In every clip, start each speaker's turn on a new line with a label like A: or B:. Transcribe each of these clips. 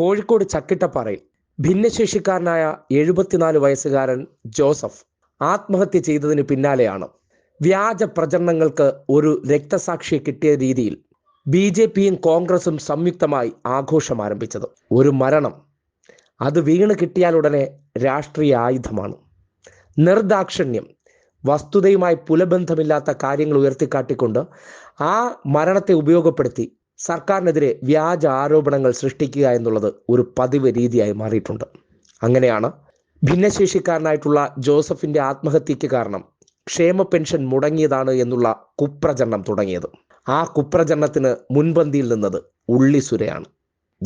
A: കോഴിക്കോട് ചക്കിട്ടപ്പാറയിൽ ഭിന്നശേഷിക്കാരനായ എഴുപത്തിനാല് വയസ്സുകാരൻ ജോസഫ് ആത്മഹത്യ ചെയ്തതിന് പിന്നാലെയാണ് വ്യാജ പ്രചരണങ്ങൾക്ക് ഒരു രക്തസാക്ഷിയെ കിട്ടിയ രീതിയിൽ ബി ജെ പിയും കോൺഗ്രസും സംയുക്തമായി ആഘോഷം ആരംഭിച്ചത് ഒരു മരണം അത് വീണ് കിട്ടിയാൽ ഉടനെ രാഷ്ട്രീയ ആയുധമാണ് നിർദാക്ഷിണ്യം വസ്തുതയുമായി പുലബന്ധമില്ലാത്ത കാര്യങ്ങൾ ഉയർത്തിക്കാട്ടിക്കൊണ്ട് ആ മരണത്തെ ഉപയോഗപ്പെടുത്തി സർക്കാരിനെതിരെ വ്യാജ ആരോപണങ്ങൾ സൃഷ്ടിക്കുക എന്നുള്ളത് ഒരു പതിവ് രീതിയായി മാറിയിട്ടുണ്ട് അങ്ങനെയാണ് ഭിന്നശേഷിക്കാരനായിട്ടുള്ള ജോസഫിന്റെ ആത്മഹത്യയ്ക്ക് കാരണം ക്ഷേമ പെൻഷൻ മുടങ്ങിയതാണ് എന്നുള്ള കുപ്രചരണം തുടങ്ങിയത് ആ കുപ്രചരണത്തിന് മുൻപന്തിയിൽ നിന്നത് ഉള്ളിസുരയാണ്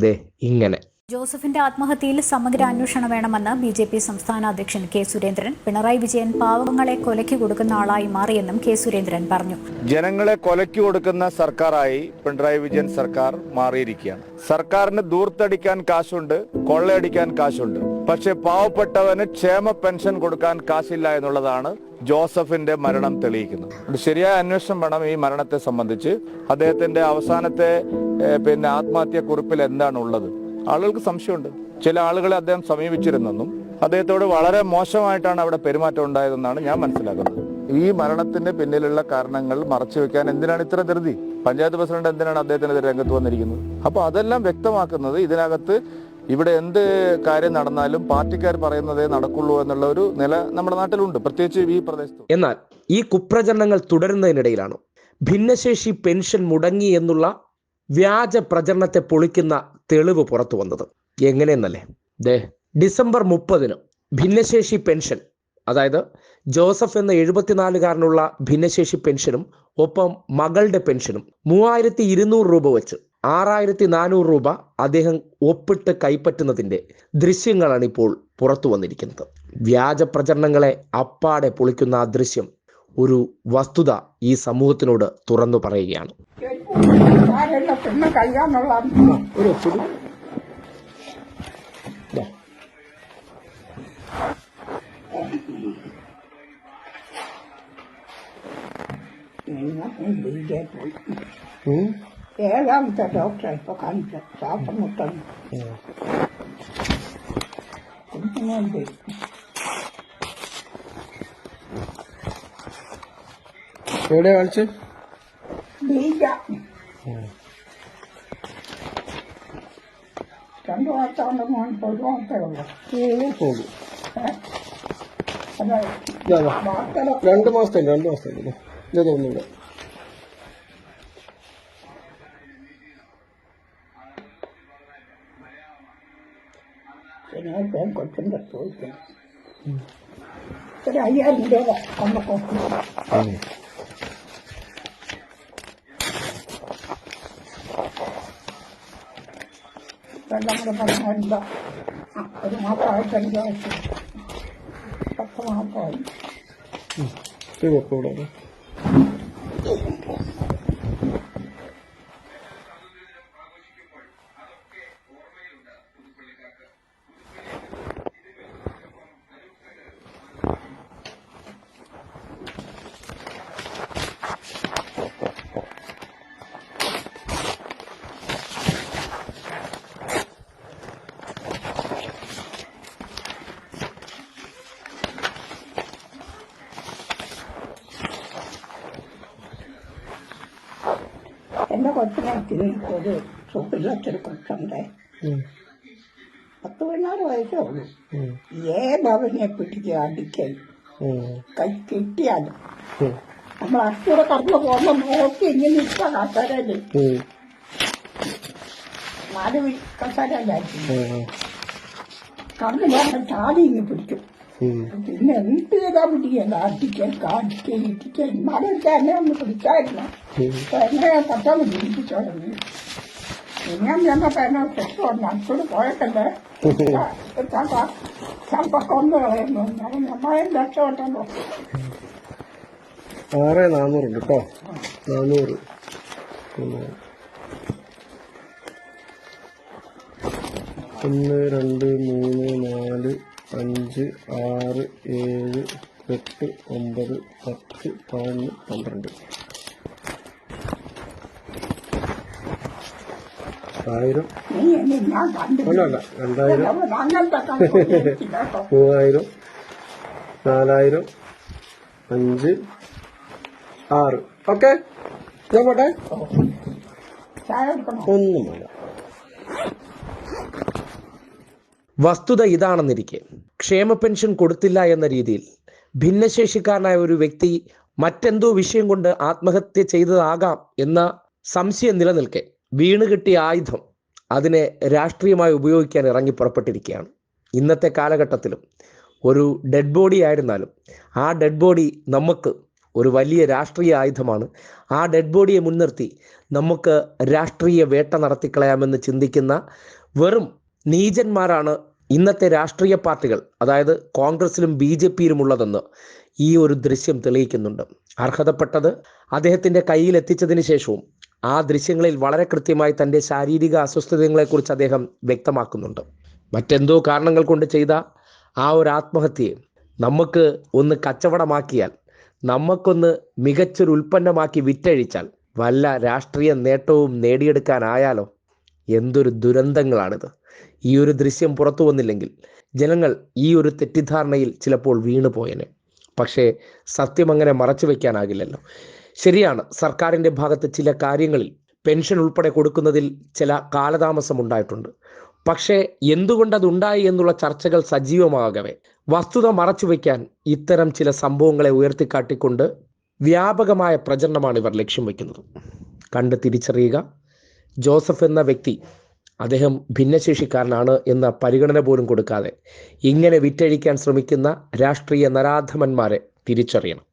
A: ദേ ഇങ്ങനെ
B: ജോസഫിന്റെ ആത്മഹത്യയിൽ സമഗ്ര അന്വേഷണം വേണമെന്ന് ബി ജെ പി സംസ്ഥാന അധ്യക്ഷൻ കെ സുരേന്ദ്രൻ പിണറായി വിജയൻ പാവങ്ങളെ കൊലക്കി കൊടുക്കുന്ന ആളായി മാറിയെന്നും കെ സുരേന്ദ്രൻ പറഞ്ഞു
C: ജനങ്ങളെ കൊലക്കി കൊടുക്കുന്ന സർക്കാരായി പിണറായി വിജയൻ സർക്കാർ മാറിയിരിക്കുകയാണ് സർക്കാരിന് ദൂർത്തടിക്കാൻ കാശുണ്ട് കൊള്ളയടിക്കാൻ കാശുണ്ട് പക്ഷെ പാവപ്പെട്ടവന് ക്ഷേമ പെൻഷൻ കൊടുക്കാൻ കാശില്ല എന്നുള്ളതാണ് ജോസഫിന്റെ മരണം തെളിയിക്കുന്നത് ശരിയായ അന്വേഷണം വേണം ഈ മരണത്തെ സംബന്ധിച്ച് അദ്ദേഹത്തിന്റെ അവസാനത്തെ പിന്നെ ആത്മഹത്യ കുറിപ്പിൽ എന്താണ് ഉള്ളത് ആളുകൾക്ക് സംശയമുണ്ട് ചില ആളുകളെ അദ്ദേഹം സമീപിച്ചിരുന്നെന്നും അദ്ദേഹത്തോട് വളരെ മോശമായിട്ടാണ് അവിടെ പെരുമാറ്റം ഉണ്ടായതെന്നാണ് ഞാൻ മനസ്സിലാക്കുന്നത് ഈ മരണത്തിന്റെ പിന്നിലുള്ള കാരണങ്ങൾ മറച്ചു വെക്കാൻ എന്തിനാണ് ഇത്ര ധൃതി പഞ്ചായത്ത് പ്രസിഡന്റ് എന്തിനാണ് അദ്ദേഹത്തിനെതിരെ രംഗത്ത് വന്നിരിക്കുന്നത് അപ്പൊ അതെല്ലാം വ്യക്തമാക്കുന്നത് ഇതിനകത്ത് ഇവിടെ എന്ത് കാര്യം നടന്നാലും പാർട്ടിക്കാർ പറയുന്നതേ നടക്കുള്ളൂ എന്നുള്ള ഒരു നില നമ്മുടെ നാട്ടിലുണ്ട് പ്രത്യേകിച്ച് ഈ പ്രദേശത്ത്
A: എന്നാൽ ഈ കുപ്രചരണങ്ങൾ തുടരുന്നതിനിടയിലാണ് ഭിന്നശേഷി പെൻഷൻ മുടങ്ങി എന്നുള്ള വ്യാജ പ്രചരണത്തെ പൊളിക്കുന്ന തെളിവ് പുറത്തു വന്നത് എങ്ങനെയെന്നല്ലേ ദേ ഡിസംബർ മുപ്പതിന് ഭിന്നശേഷി പെൻഷൻ അതായത് ജോസഫ് എന്ന എഴുപത്തിനാലുകാരനുള്ള ഭിന്നശേഷി പെൻഷനും ഒപ്പം മകളുടെ പെൻഷനും മൂവായിരത്തി ഇരുന്നൂറ് രൂപ വെച്ച് ആറായിരത്തി നാനൂറ് രൂപ അദ്ദേഹം ഒപ്പിട്ട് കൈപ്പറ്റുന്നതിൻ്റെ ദൃശ്യങ്ങളാണ് ഇപ്പോൾ പുറത്തു വന്നിരിക്കുന്നത് വ്യാജ പ്രചരണങ്ങളെ അപ്പാടെ പൊളിക്കുന്ന ആ ദൃശ്യം ഒരു വസ്തുത ഈ സമൂഹത്തിനോട് തുറന്നു പറയുകയാണ്
D: കാര്യമില്ല പിന്നെ കഴിയാന്നുള്ള ഒരു ഒത്തിരി ഏഴാമത്തെ ഡോക്ടറെ ഇപ്പൊ കാണിച്ചു ശ്വാസം മുട്ടണം എവിടെയാ കാണിച്ചത് മോൻ അതെ
E: രണ്ട് മാസത്തെ രണ്ട് മാസത്തെ ഇതേ തോന്നുന്നില്ല
D: ഒരു അയ്യായിരം രൂപ നമ്മുടെ പരമായിട്ടില്ല അത് മാത്രമായിട്ടല്ല പത്ത് മാത്രമായി ಎಲ್ಲ ಗೊಬ್ಬರ ತಿನ್ನೋದು ಸುಬ್ಬಿಲ್ಲ ತಿಳ್ಕೊಂಡ್ರೆ ಹತ್ತು ಹದಿನಾರು ವಯಸ್ಸು ಏ ಭಾವನೆ ಬಿಟ್ಟಿದ್ಯಾ കൈ കിട്ടിയാൽ നമ്മൾ അഷ്ടൂടെ കടന്നു പോകുമ്പോൾ നോക്കി ഇങ്ങനെ ഇരിക്കുക കസേരയില് നാല് കസേരയിലായിരിക്കും കടന്നു പോകുമ്പോൾ ചാടി ഇങ്ങ് പിടിക്കും പിന്നെ എന്ത് ചെയ്താൽ പിടിക്കണ്ട അടിക്കാൻ കാണിക്കാൻ ഇടിക്കാൻ മകൾക്ക് എന്നെ ഒന്ന് പിടിച്ചായിരുന്നു എന്നെ പറ്റാന്ന് പിടിപ്പിച്ചോടന്ന് ഞാൻ ചെന്നപ്പോ എന്നെ പ്രശ്നമുണ്ട് പോയക്കല്ലേ
E: ആറ് നാന്നൂറുണ്ട് കേട്ടോ നാന്നൂറ് ഒന്ന് രണ്ട് മൂന്ന് നാല് അഞ്ച് ആറ് ഏഴ് എട്ട് ഒമ്പത് പത്ത് പതിനൊന്ന് പന്ത്രണ്ട് ആയിരം അല്ലല്ല രണ്ടായിരം മൂവായിരം നാലായിരം അഞ്ച് ആറ് ഓക്കെ ഞാൻ പോട്ടെ ഒന്നുമില്ല
A: വസ്തുത ഇതാണെന്നിരിക്കെ ക്ഷേമ പെൻഷൻ കൊടുത്തില്ല എന്ന രീതിയിൽ ഭിന്നശേഷിക്കാരനായ ഒരു വ്യക്തി മറ്റെന്തോ വിഷയം കൊണ്ട് ആത്മഹത്യ ചെയ്തതാകാം എന്ന സംശയം നിലനിൽക്കെ വീണ് കിട്ടിയ ആയുധം അതിനെ രാഷ്ട്രീയമായി ഉപയോഗിക്കാൻ ഇറങ്ങി പുറപ്പെട്ടിരിക്കുകയാണ് ഇന്നത്തെ കാലഘട്ടത്തിലും ഒരു ഡെഡ് ബോഡി ആയിരുന്നാലും ആ ഡെഡ് ബോഡി നമുക്ക് ഒരു വലിയ രാഷ്ട്രീയ ആയുധമാണ് ആ ഡെഡ് ബോഡിയെ മുൻനിർത്തി നമുക്ക് രാഷ്ട്രീയ വേട്ട നടത്തിക്കളയാമെന്ന് ചിന്തിക്കുന്ന വെറും നീചന്മാരാണ് ഇന്നത്തെ രാഷ്ട്രീയ പാർട്ടികൾ അതായത് കോൺഗ്രസിലും ബി ജെ ഉള്ളതെന്ന് ഈ ഒരു ദൃശ്യം തെളിയിക്കുന്നുണ്ട് അർഹതപ്പെട്ടത് അദ്ദേഹത്തിൻ്റെ കയ്യിൽ എത്തിച്ചതിന് ശേഷവും ആ ദൃശ്യങ്ങളിൽ വളരെ കൃത്യമായി തൻ്റെ ശാരീരിക അസ്വസ്ഥതകളെക്കുറിച്ച് അദ്ദേഹം വ്യക്തമാക്കുന്നുണ്ട് മറ്റെന്തോ കാരണങ്ങൾ കൊണ്ട് ചെയ്ത ആ ഒരു ആത്മഹത്യയെ നമുക്ക് ഒന്ന് കച്ചവടമാക്കിയാൽ നമുക്കൊന്ന് മികച്ചൊരു ഉൽപ്പന്നമാക്കി വിറ്റഴിച്ചാൽ വല്ല രാഷ്ട്രീയ നേട്ടവും നേടിയെടുക്കാനായാലോ എന്തൊരു ദുരന്തങ്ങളാണിത് ഈ ഒരു ദൃശ്യം പുറത്തു വന്നില്ലെങ്കിൽ ജനങ്ങൾ ഈ ഒരു തെറ്റിദ്ധാരണയിൽ ചിലപ്പോൾ വീണു പോയനെ പക്ഷേ സത്യം അങ്ങനെ മറച്ചു വയ്ക്കാനാകില്ലല്ലോ ശരിയാണ് സർക്കാരിൻ്റെ ഭാഗത്ത് ചില കാര്യങ്ങളിൽ പെൻഷൻ ഉൾപ്പെടെ കൊടുക്കുന്നതിൽ ചില കാലതാമസം ഉണ്ടായിട്ടുണ്ട് പക്ഷേ എന്തുകൊണ്ട് ഉണ്ടായി എന്നുള്ള ചർച്ചകൾ സജീവമാകവേ വസ്തുത മറച്ചു വയ്ക്കാൻ ഇത്തരം ചില സംഭവങ്ങളെ ഉയർത്തിക്കാട്ടിക്കൊണ്ട് വ്യാപകമായ പ്രചരണമാണ് ഇവർ ലക്ഷ്യം വയ്ക്കുന്നത് കണ്ട് തിരിച്ചറിയുക ജോസഫ് എന്ന വ്യക്തി അദ്ദേഹം ഭിന്നശേഷിക്കാരനാണ് എന്ന പരിഗണന പോലും കൊടുക്കാതെ ഇങ്ങനെ വിറ്റഴിക്കാൻ ശ്രമിക്കുന്ന രാഷ്ട്രീയ നരാധമന്മാരെ തിരിച്ചറിയണം